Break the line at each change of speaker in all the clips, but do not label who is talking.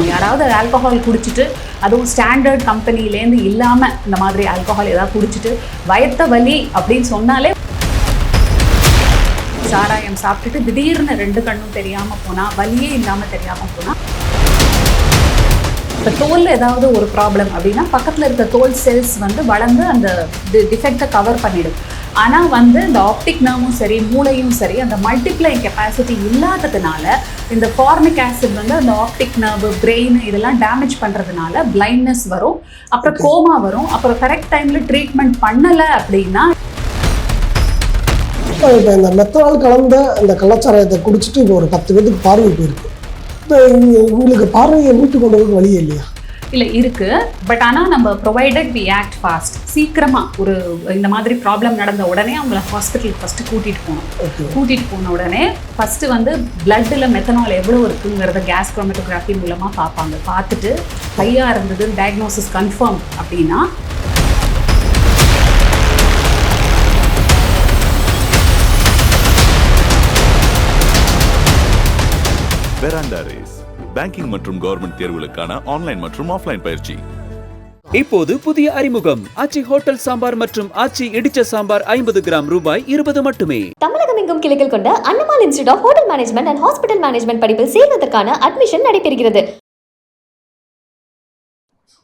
இருக்கும். யாராவது ஆல்கஹால் குடிச்சிட்டு அதுவும் ஸ்டாண்டர்ட் கம்பெனிலேருந்து இல்லாமல் இந்த மாதிரி ஆல்கஹால் ஏதாவது குடிச்சிட்டு வயத்த வலி அப்படின்னு சொன்னாலே சாராயம் சாப்பிட்டுட்டு திடீர்னு ரெண்டு கண்ணும் தெரியாமல் போனால் வலியே இல்லாமல் தெரியாமல் போனால் இப்போ தோலில் ஏதாவது ஒரு ப்ராப்ளம் அப்படின்னா பக்கத்தில் இருக்க தோல் செல்ஸ் வந்து வளர்ந்து அந்த டிஃபெக்டை கவர் பண்ணிடும். ஆனால் வந்து இந்த ஆப்டிக் நர்வும் சரி மூளையும் சரி அந்த மல்டிப்ளை கெப்பாசிட்டி இல்லாததுனால இந்த ஃபார்மிக் ஆசிட் வந்து அந்த ஆப்டிக் நர்வு பிரெயின் இதெல்லாம் டேமேஜ் பண்ணுறதுனால பிளைண்ட்னஸ் வரும். அப்புறம் கோமா வரும். அப்புறம் கரெக்ட் டைமில் ட்ரீட்மெண்ட் பண்ணலை அப்படின்னா
இப்போ இப்போ இந்த மெத்தனால் கலந்த இந்த கள்ளச்சாராயத்தை குடிச்சிட்டு இப்போ ஒரு பத்து பேருக்கு பார்வை போயிருக்கு. இப்போ உங்களுக்கு பார்வையை மீட்டு கொண்டு வழியே இல்லையா?
இல்லை இருக்கு. பட் ஆனால் நம்ம ப்ரொவைடட் வி ஆக்ட் ஃபாஸ்ட் சீக்கிரமாக ஒரு இந்த மாதிரி ப்ராப்ளம் நடந்த உடனே அவங்கள ஹாஸ்பிட்டலுக்கு ஃபஸ்ட்டு கூட்டிகிட்டு போகணும். கூட்டிகிட்டு போன உடனே ஃபஸ்ட்டு வந்து பிளட்டில் மெத்தனால் எவ்வளோ இருக்குங்கிறத கேஸ் குரோமட்டோகிராஃபி மூலமாக பார்ப்பாங்க. பார்த்துட்டு ஹையாக இருந்தது டயக்னோசிஸ் கன்ஃபார்ம் அப்படின்னா
ரேஸ் பேங்கிங் மற்றும் கவர்மெண்ட் தேர்வுகளுக்கான ஆன்லைன் மற்றும் ஆஃப்லைன் பயிற்சி.
இப்போது புதிய அறிமுகம். ஆச்சி ஹோட்டல் சாம்பார் மற்றும் ஆச்சி இடிச்ச சாம்பார் ஐம்பது கிராம் ரூபாய் இருபது மட்டுமே.
தமிழகம் எங்கும் கிளைகள் கொண்ட Annamalai institute of hotel management and hospital management படிப்பில் சேர்வதற்கான அட்மிஷன் நடைபெறுகிறது.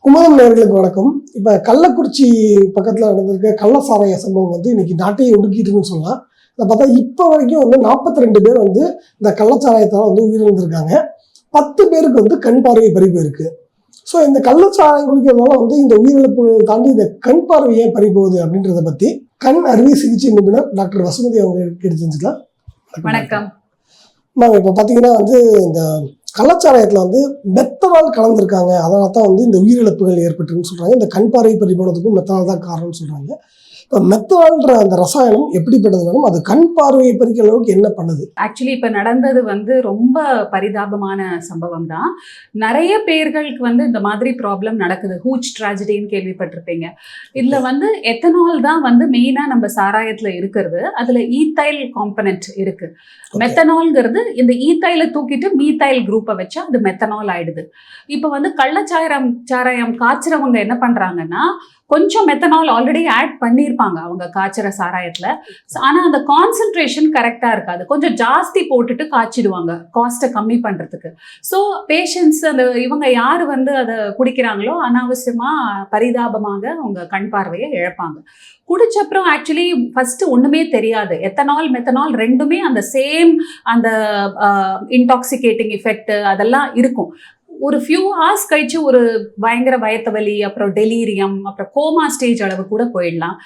குமரன் நேர்களுக்கு வணக்கம். இப்போ கள்ளக்குறிச்சி பக்கத்தில் நடந்திருக்க கள்ளசாராய சம்பவம் வந்து இன்னைக்கு நாட்டையே ஒடுக்கிட்டுன்னு சொல்லலாம். இதை பார்த்தா இப்போ வரைக்கும் வந்து நாற்பத்தி ரெண்டு பேர் வந்து இந்த கள்ளச்சாராயத்தால் வந்து உயிரிழந்திருக்காங்க. பத்து பேருக்கு வந்து கண் பார்வை பறி போயிருக்கு ஸோ இந்த கள்ளச்சாராயம் குடிக்கிறதுனால வந்து இந்த உயிரிழப்புகள் தாண்டி இந்த கண் பார்வை ஏன் பறி போகுது அப்படின்றத பற்றி கண் அறுவை சிகிச்சை நிபுணர் டாக்டர் வசுமதி அவங்க தெரிஞ்சுக்கலாம்.
வணக்கம்.
மேம் இப்போ பார்த்தீங்கன்னா வந்து இந்த கள்ளச்சாராயத்தில் வந்து மெத்தனால் கலந்துருக்காங்க. அதனால தான் வந்து இந்த உயிரிழப்புகள் ஏற்பட்டுன்னு சொல்கிறாங்க இந்த கண் பார்வை பறி போனதுக்கும் மெத்தனால் தான் காரணம்னு சொல்கிறாங்க இப்போ மெத்தனால்ன்ற அந்த ரசாயனம் எப்படிப்பட்டதுனாலும் அது கண் பார்வையை பறிக்கிற அளவுக்கு என்ன பண்ணுது?
ஆக்சுவலி இப்போ நடந்தது வந்து ரொம்ப பரிதாபமான சம்பவம் தான் நிறைய பேர்களுக்கு வந்து இந்த மாதிரி ப்ராப்ளம் நடக்குது. ஹூச் ட்ராஜடின்னு கேள்விப்பட்டிருப்பீங்க. இதில் வந்து எத்தனால் தான் வந்து மெயினாக நம்ம சாராயத்தில் இருக்கிறது. அதில் ஈத்தைல் காம்பனன்ட் இருக்கு. மெத்தனால்ங்கிறது இந்த ஈத்தைல தூக்கிட்டு மீத்தைல் குரூப்பை வச்சா அது மெத்தனால் ஆயிடுது. இப்போ வந்து கள்ளச்சாரம் சாராயம் காய்ச்சறவங்க என்ன பண்ணுறாங்கன்னா கொஞ்சம் மெத்தனால் ஆல்ரெடி ஆட் பண்ணியிருப்பாங்க அவங்க காய்ச்சற சாராயத்தில். ஆனால் அந்த கான்சென்ட்ரேஷன் கரெக்டாக இருக்காது. கொஞ்சம் ஜாஸ்தி போட்டுட்டு காய்ச்சிடுவாங்க காஸ்ட்டை கம்மி பண்ணுறதுக்கு ஸோ பேஷண்ட்ஸ் அந்த இவங்க யார் வந்து அதை குடிக்கிறாங்களோ அனாவசியமாக பரிதாபமாக அவங்க கண் பார்வையை இழப்பாங்க. குடிச்ச அப்புறம் ஆக்சுவலி ஃபஸ்ட்டு ஒண்ணுமே தெரியாது. எத்தனால் மெத்தனால் ரெண்டுமே அந்த சேம் அந்த இன்டாக்சிகேட்டிங் எஃபெக்ட் அதெல்லாம் இருக்கும். ஒரு ஃபியூ ஹார்ஸ் கழிச்சு ஒரு பயங்கர வயத்த வலி அப்புறம் டெலீரியம் அப்புறம் கோமா ஸ்டேஜ் அளவு கூட போயிடலாம்.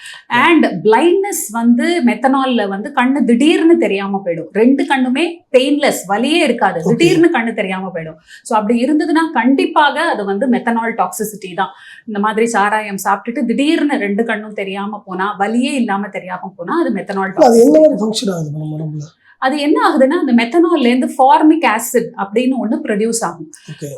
அண்ட் பிளைண்ட்னஸ் வந்து மெத்தனால்ல வந்து கண்ணு திடீர்னு தெரியாம போயிடும். ரெண்டு கண்ணுமே பெயின்லெஸ் வலியே இருக்காது. திடீர்னு கண்ணு தெரியாம போயிடும். ஸோ அப்படி இருந்ததுன்னா கண்டிப்பாக அது வந்து மெத்தனால் டாக்ஸிசிட்டி தான். இந்த மாதிரி சாராயம் சாப்பிட்டுட்டு திடீர்னு ரெண்டு கண்ணும் தெரியாம போனா வலியே இல்லாம தெரியாம போனா அது மெத்தனால் டாக்ஸிசிட்டி அது என்ன ஆகுதுன்னா அந்த மெத்தனால்ல இருந்து ஃபார்மிக் ஆசிட் அப்படின்னு ஒன்று ப்ரொடியூஸ் ஆகும்.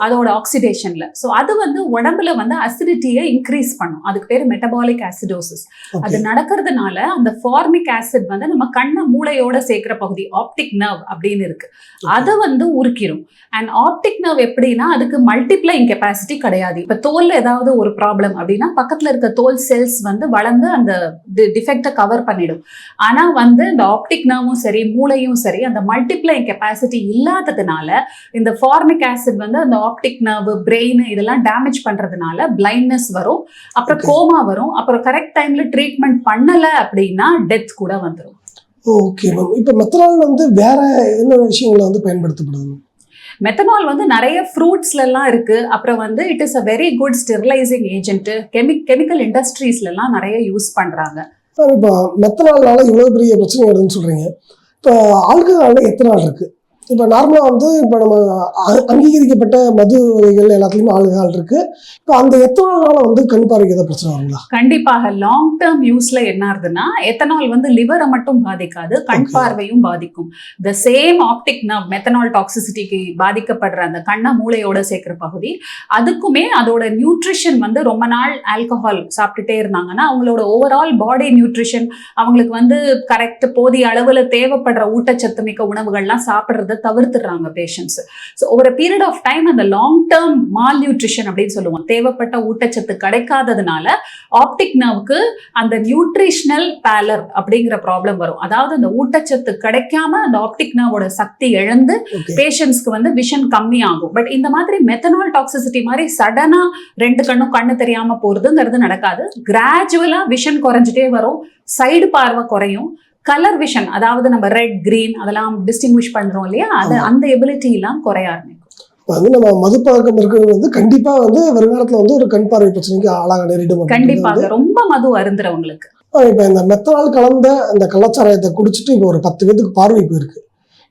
அதோட ஆக்சிடேஷன்ல ஸோ அது வந்து உடம்புல வந்து அசிடிட்டியை இன்க்ரீஸ் பண்ணும். அதுக்கு பேர் மெட்டபாலிக் ஆசிடோசிஸ் அது நடக்கிறதுனால அந்த ஃபார்மிக் ஆசிட் வந்து நம்ம கண்ண மூளையோட சேர்க்கிற பகுதி ஆப்டிக் நர்வ் அப்படின்னு இருக்கு. அதை வந்து உருக்கிரும். அண்ட் ஆப்டிக் நர்வ் எப்படின்னா அதுக்கு மல்டிப்ளைங் கெப்பாசிட்டி கிடையாது. இப்போ தோல்ல ஏதாவது ஒரு ப்ராப்ளம் அப்படின்னா பக்கத்துல இருக்க தோல் செல்ஸ் வந்து வளர்ந்து அந்த டிஃபெக்டை கவர் பண்ணிடும். ஆனா வந்து இந்த ஆப்டிக் நர்வும் சரி மூளையும் சரி அந்த மல்டிப்ளைங் கெப்பாசிட்டி இல்லாததுனால இந்த ஃபார்மிக் ஆசிட் வந்து அந்த ஆப்டிக் நர்வ் பிரெயின் இதெல்லாம் டேமேஜ் பண்றதுனால பிளைண்ட்னஸ் வரும் அப்புறம். கோமா வரும் அப்புறம் கரெக்ட் டைம்ல ட்ரீட்மெண்ட் பண்ணல அப்படின்னா டெத் கூட வந்துடும்
ஓகே மேம் இப்போ மெத்தனால் வந்து வேற என்ன விஷயங்களை வந்து பயன்படுத்தப்படுது?
மெத்தனால் வந்து நிறைய ஃப்ரூட்ஸ்ல எல்லாம் இருக்கு. அப்புறம் வந்து it is a very good sterilizing agent chemic chemical இண்டஸ்ட்ரீஸ்ல எல்லாம் நிறைய யூஸ் பண்றாங்க.
மேம் இப்போ மெத்தனால்னால இவ்வளோ பெரிய பிரச்சனை வருதுன்னு சொல்கிறீங்க இப்போ ஆள்கள் எத்தனை ஆள் இருக்குது இப்போ நார்மலாக வந்து இப்போ நம்ம அங்கீகரிக்கப்பட்ட மது வகைகள் எல்லாத்துலேயுமே ஆல்கஹால் இருக்குது இப்போ அந்த எத்தனால்னால வந்து கண் பார்வைக்கு ஏதாவது பிரச்சனை வருங்களா?
கண்டிப்பாக. லாங் டேர்ம் யூஸ்ல என்ன ஆகுதுன்னா எத்தனால் வந்து லிவரை மட்டும் பாதிக்காது கண். பார்வையும் பாதிக்கும். The same optic nerve methanol டாக்ஸிசிட்டிக்கு பாதிக்கப்படுற அந்த கண்ணை மூளையோட சேர்க்கிற பகுதி அதுக்குமே அதோட நியூட்ரிஷன் வந்து ரொம்ப நாள் ஆல்கஹால் சாப்பிட்டுட்டே இருந்தாங்கன்னா அவங்களோட ஓவரால் பாடி நியூட்ரிஷன் அவங்களுக்கு வந்து கரெக்ட் போதிய அளவுல தேவைப்படுற ஊட்டச்சத்து மிக்க உணவுகள்லாம் சாப்பிடுறது சாப்பிட்றத தவிர்த்துடுறாங்க பேஷண்ட்ஸ் ஸோ ஒரு பீரியட் ஆஃப் டைம் அந்த லாங் டேர்ம் மால் நியூட்ரிஷன் அப்படின்னு சொல்லுவோம். தேவைப்பட்ட ஊட்டச்சத்து கிடைக்காததுனால ஆப்டிக் நர்வுக்கு அந்த நியூட்ரிஷனல் பேலர் அப்படிங்கிற ப்ராப்ளம் வரும். அதாவது அந்த ஊட்டச்சத்து கிடைக்காம அந்த ஆப்டிக் நர்வோட சக்தி இழந்து பேஷண்ட்ஸ்க்கு வந்து விஷன் கம்மி ஆகும் பட் இந்த மாதிரி மெத்தனால் டாக்ஸிசிட்டி மாதிரி சடனா ரெண்டு கண்ணும் கண்ணு தெரியாம போறதுங்கிறது நடக்காது. கிராஜுவலா விஷன் குறைஞ்சிட்டே வரும். சைடு பார்வை குறையும். கலர் விஷன் அதாவது நம்ம ரெட் கிரீன் அதெல்லாம் டிஸ்டிங்விஷ் பண்றோம் இல்லையா? அது. அந்த எபிலிட்டி எல்லாம் குறைய ஆரம்பிக்கும்.
வந்து நம்ம மதுப்பழக்கம் இருக்கிறது வந்து கண்டிப்பா வந்து வருங்காலத்துல வந்து ஒரு கண் பார்வை பிரச்சனைக்கு ஆளாக நேரிடும்
கண்டிப்பாக ரொம்ப மது அருந்துறவங்களுக்கு
இப்ப இந்த மெத்தனால் கலந்த இந்த கள்ளச்சாராயத்தை குடிச்சிட்டு இப்போ ஒரு பத்து பேத்துக்கு பார்வை போயிருக்கு.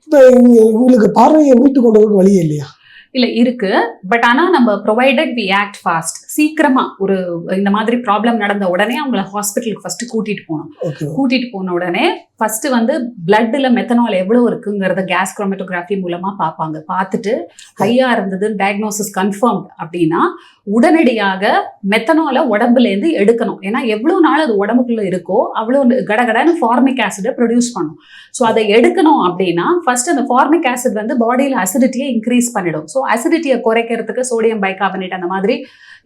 இப்போ இவங்களுக்கு பார்வையை மீட்டு கொண்டு வரதுக்கு வழியே இல்லையா?
இல்ல இருக்கு. பட் ஆனா நம்ம ப்ரொவைடட் வி ஆக்ட் ஃபாஸ்ட் சீக்கிரமா ஒரு இந்த மாதிரி ப்ராப்ளம் நடந்த உடனே அவங்கள ஹாஸ்பிட்டலுக்கு ஃபர்ஸ்ட் கூட்டிட்டு
ஓகே
கூட்டிட்டு போன உடனே ஃபர்ஸ்ட் வந்து பிளட்ல மெத்தனால் எவ்வளவு இருக்குங்கிறத கேஸ் குரோமட்டோகிராஃபி மூலமா பார்ப்பாங்க. பார்த்துட்டு ஹையா இருந்தது டயக்னோசிஸ் கன்ஃபார்ம் அப்படின்னா உடனடியாக மெத்தனால உடம்புல இருந்து எடுக்கணும். ஏன்னா எவ்வளவு நாள் அது உடம்புக்குள்ள இருக்கோ அவ்வளவு கடகடன்னு ஃபார்மிக் ஆசிடை ப்ரொடியூஸ் பண்ணும். ஸோ அதை எடுக்கணும் அப்படின்னா ஃபர்ஸ்ட் அந்த ஃபார்மிக் ஆசிட் வந்து பாடியில் அசிடிட்டியை இன்க்ரீஸ் பண்ணிடும். ஸோ அசிடிட்டியை குறைக்கிறதுக்கு சோடியம் பைகார்பனேட் அந்த மாதிரி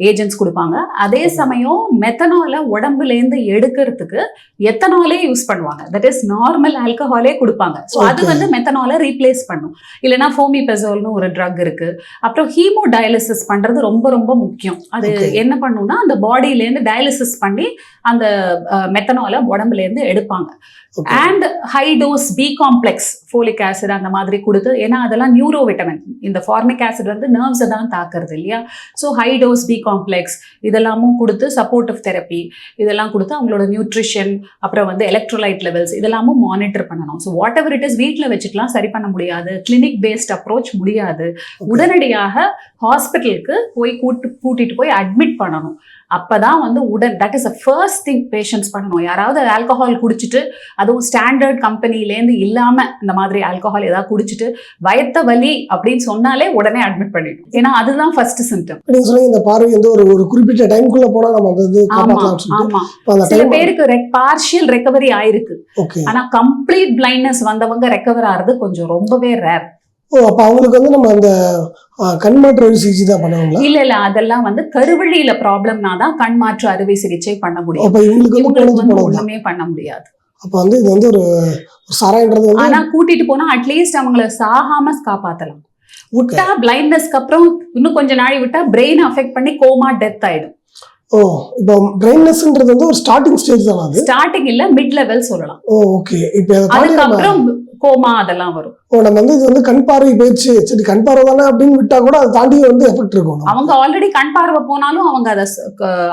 ஏஜென்ட்ஸ் கொடுப்பாங்க. அதே சமயம் மெத்தனால உடம்புலேருந்து எடுக்கிறதுக்கு எத்தனாலே யூஸ் பண்ணுவாங்க. தட் இஸ் நார்மல் ஆல்கஹாலே கொடுப்பாங்க. ஸோ அது. வந்து மெத்தனால ரீப்ளேஸ் பண்ணும். இல்லைன்னா ஃபோமிபெசோல்னு ஒரு ட்ரக் இருக்கு. அப்புறம் ஹீமோ டயாலிசிஸ் பண்றது ரொம்ப ரொம்ப முக்கியம். அது. என்ன பண்ணும்னா அந்த பாடியிலேருந்து டயாலிசிஸ் பண்ணி அந்த மெத்தனால உடம்புலேருந்து எடுப்பாங்க. And high dose B complex folic acid அந்த மாதிரி கொடுத்து ஏன்னா அதெல்லாம் நியூரோ விட்டமின் இந்த ஃபார்மிக் ஆசிட் வந்து நர்வ்ஸை தான் தாக்குறது இல்லையா? So high dose B complex இதெல்லாமும் கொடுத்து சப்போர்ட்டிவ் தெரப்பி இதெல்லாம் கொடுத்து அவங்களோட நியூட்ரிஷன் அப்புறம் வந்து எலக்ட்ரோலைட் லெவல்ஸ் இதெல்லாமும் மானிட்டர் பண்ணணும். So whatever it is வீட்டில் வச்சுக்கலாம் சரி பண்ண முடியாது. கிளினிக் பேஸ்ட் அப்ரோச் முடியாது உடனடியாக ஹாஸ்பிட்டலுக்கு போய் கூட்டு கூட்டிட்டு போய் அட்மிட் பண்ணணும். அப்பதான் வந்து உடன் that is a first thing patients பண்ணணும். யாராவது ஆல்கஹால் குடிச்சிட்டு அதுவும் ஸ்டாண்டர்ட் கம்பெனிலேருந்து இல்லாம இந்த மாதிரி ஆல்கஹால் ஏதாவது குடிச்சிட்டு வயத்த வலி அப்படின்னு சொன்னாலே உடனே அட்மிட் பண்ணிடும் ஏன்னா அதுதான் ஃபர்ஸ்ட் சிம்டம்
நீங்க சொன்னீங்க இந்த பார்வை வந்து ஒரு ஒரு குறிப்பிட்ட டைம்குள்ள போனா நம்ம வந்து
ஆமா
காப்பாற்றலாம் சொல்லிட்டு
ஆமா.
இப்ப அந்த
சில பேருக்கு பார்ஷியல் ரெக்கவரி ஆயிருக்கு. ஆனா கம்ப்ளீட் பிளைண்ட்னஸ் வந்தவங்க ரெக்கவர் ஆறது கொஞ்சம் ரொம்பவே ரேர்
ஓ அப்ப அவங்களுக்கு வந்து நம்ம அந்த கண் மாற்று அறுவை சிகிச்சை தான் பண்ணுவாங்களா?
இல்ல இல்ல அதெல்லாம் வந்து கருவழியில ப்ராப்ளம்னா தான் கண் மாற்று அறுவை சிகிச்சை பண்ண முடியும்.
அப்ப இவங்களுக்கு வந்து
ஒண்ணுமே பண்ண முடியாது.
அப்ப வந்து இது வந்து ஒரு வந்து
ஆனா கூட்டிட்டு போனா அட்லீஸ்ட் அவங்கள சாகாம காப்பாத்தலாம். விட்டா பிளைண்ட்னஸ்க்கு அப்புறம் இன்னும் கொஞ்ச நாள் விட்டா பிரெயின் அஃபெக்ட் பண்ணி கோமா டெத் ஆயிடும்.
ஓ இப்போ பிரெயின்னஸ்ன்றது வந்து ஒரு ஸ்டார்டிங் ஸ்டேஜ் தானே அது?
ஸ்டார்டிங் இல்ல மிட் லெவல் சொல்லலாம்.
ஓ ஓகே இப்போ
அதுக்கப்புறம் கோமா அதெல்லாம் வரும்.
ஓ நம்ம வந்து இது வந்து கண் பார்வை போயிடுச்சு சரி கண் பார்வை தானே அப்படின்னு விட்டா கூட அதை தாண்டி வந்து எஃபெக்ட் இருக்கும்.
அவங்க ஆல்ரெடி கண் பார்வை போனாலும் அவங்க அதை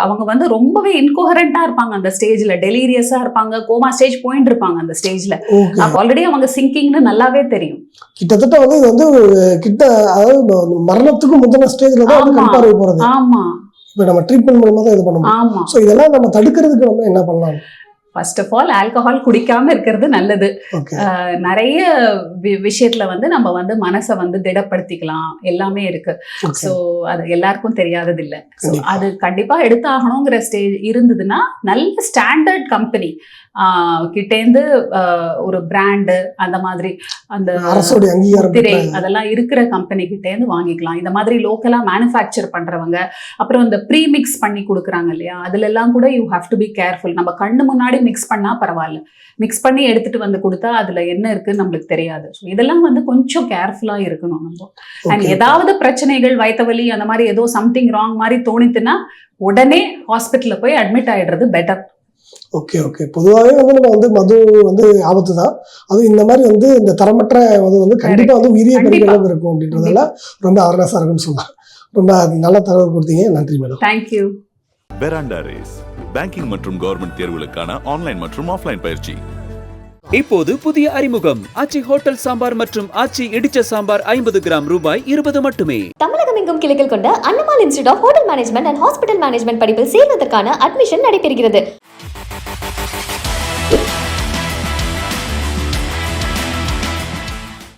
அவங்க வந்து ரொம்பவே இன்கோஹரண்டா இருப்பாங்க அந்த ஸ்டேஜ்ல டெலீரியஸா இருப்பாங்க கோமா ஸ்டேஜ் போயிட்டு இருப்பாங்க அந்த ஸ்டேஜ்ல ஆல்ரெடி அவங்க சிங்கிங்னு நல்லாவே தெரியும்.
கிட்டத்தட்ட வந்து இது வந்து கிட்ட அதாவது மரணத்துக்கு முந்தின ஸ்டேஜ்ல தான். கண் பார்வை போறது.
ஆமா.
இப்போ நம்ம ட்ரீட்மெண்ட் மூலமா தான் இது பண்ண முடியும். ஸோ இதெல்லாம் நம்ம தடுக்கிறதுக்கு நம்ம என்ன பண்ணலாம்?
ஃபர்ஸ்ட் ஆஃப் ஆல் ஆல்கஹால் குடிக்காம இருக்கிறது நல்லது. நிறைய விஷயத்துல வந்து நம்ம வந்து மனசை வந்து திடப்படுத்திக்கலாம். எல்லாமே இருக்கு. ஸோ அது எல்லாருக்கும் தெரியாதது இல்ல ஸோ. அது கண்டிப்பா எடுத்தாகணுங்கிற ஸ்டேஜ் இருந்ததுன்னா நல்ல ஸ்டாண்டர்ட் கம்பெனி கிட்டேந்து ஒரு பிராண்டு அந்த மாதிரி அந்த
பெற்ற-
அதெல்லாம் இருக்கிற கம்பெனி கிட்டேந்து வாங்கிக்கலாம். இந்த மாதிரி லோக்கலா மேனுஃபேக்சர் பண்றவங்க அப்புறம் இந்த ப்ரீ மிக்ஸ் பண்ணி கொடுக்குறாங்க இல்லையா? அதுல எல்லாம் கூட you have to be careful நம்ம கண்ணு முன்னாடி மிக்ஸ் பண்ணா பரவாயில்ல. மிக்ஸ் பண்ணி எடுத்துட்டு வந்து கொடுத்தா அதுல என்ன இருக்குன்னு நம்மளுக்கு தெரியாது. ஸோ இதெல்லாம் வந்து கொஞ்சம் கேர்ஃபுல்லா இருக்கணும் நம்ம. அண்ட். ஏதாவது பிரச்சனைகள் வயித்த வலி அந்த மாதிரி ஏதோ சம்திங் ராங் மாதிரி தோணித்துன்னா உடனே ஹாஸ்பிட்டல்ல போய் அட்மிட் ஆயிடுறது பெட்டர்
ஓகே ஓகே பொதுவாகவே வந்து நம்ம வந்து மது வந்து ஆபத்து தான். அதுவும் இந்த மாதிரி வந்து இந்த தரமற்ற மது வந்து கண்டிப்பா வந்து உயிரிய அளவு இருக்கும் அப்படின்றதால ரொம்ப அவேர்னஸாக இருக்குன்னு சொல்லலாம் ரொம்ப நல்ல தகவல் கொடுத்தீங்க. நன்றி மேடம்
தேங்க்யூ
பெராண்டா ரேஸ் பேங்கிங் மற்றும் கவர்மெண்ட் தேர்வுகளுக்கான ஆன்லைன் மற்றும் ஆஃப்லைன் பயிற்சி.
இப்போது புதிய அறிமுகம். ஆச்சி ஹோட்டல் சாம்பார் மற்றும் ஆச்சி இடிச்ச சாம்பார் ஐம்பது கிராம் ரூபாய் இருபது மட்டுமே.
தமிழகம் எங்கும் கிளைகள் கொண்ட Annamalai institute of hotel management and hospital management படிப்பில் சேர்வதற்கான அட்மிஷன் நடைபெறுகிறது.